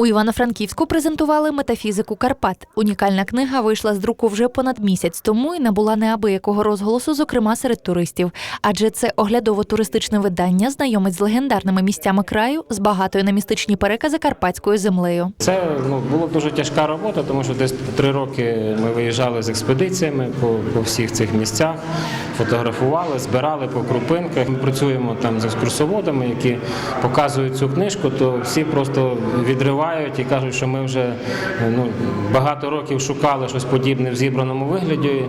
У Івано-Франківську презентували метафізику Карпат. Унікальна книга вийшла з друку вже понад місяць тому і набула неабиякого розголосу, зокрема серед туристів. Адже це оглядово-туристичне видання знайомить з легендарними місцями краю з багатою на містичні перекази карпатською землею. Це ну, була дуже тяжка робота, тому що десь три роки ми виїжджали з експедиціями по, по всіх цих місцях, фотографували, збирали по крупинках. Ми працюємо там з екскурсоводами, які показують цю книжку, то всі просто відривають і кажуть, що ми вже ну, багато років шукали щось подібне в зібраному вигляді, е,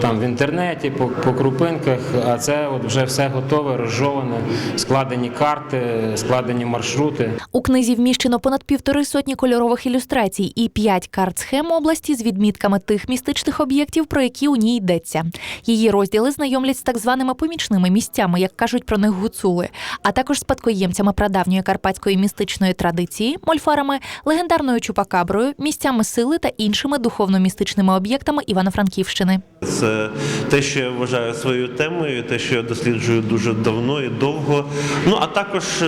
там в інтернеті, по, по крупинках, а це от вже все готове, розжоване, складені карти, складені маршрути. У книзі вміщено понад півтори сотні кольорових ілюстрацій і п'ять карт схем області з відмітками тих містичних об'єктів, про які у ній йдеться. Її розділи знайомлять з так званими помічними місцями, як кажуть про них гуцули, а також спадкоємцями прадавньої карпатської містичної традиції, мольфарами, легендарною чупакаброю, місцями сили та іншими духовно-містичними об'єктами Івано-Франківщини. Це те, що я вважаю своєю темою, те, що я досліджую дуже давно і довго. Ну а також е,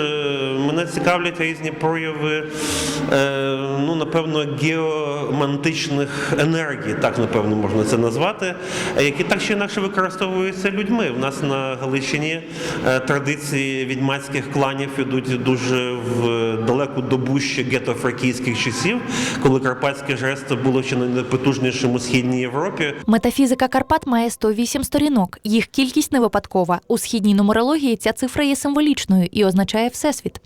мене цікавлять різні прояви, е, ну напевно, геомантичних енергій, так напевно можна це назвати, які так чи інакше використовуються людьми. У нас на Галичині е, традиції відьмацьких кланів ідуть дуже в далеку добу ще гетофракійських часів, коли карпатське жесто було ще найпотужнішим у східній Європі. Метафізика Карпат має 108 сторінок. Їх кількість не випадкова. У східній нумерології ця цифра є символічною і означає всесвіт.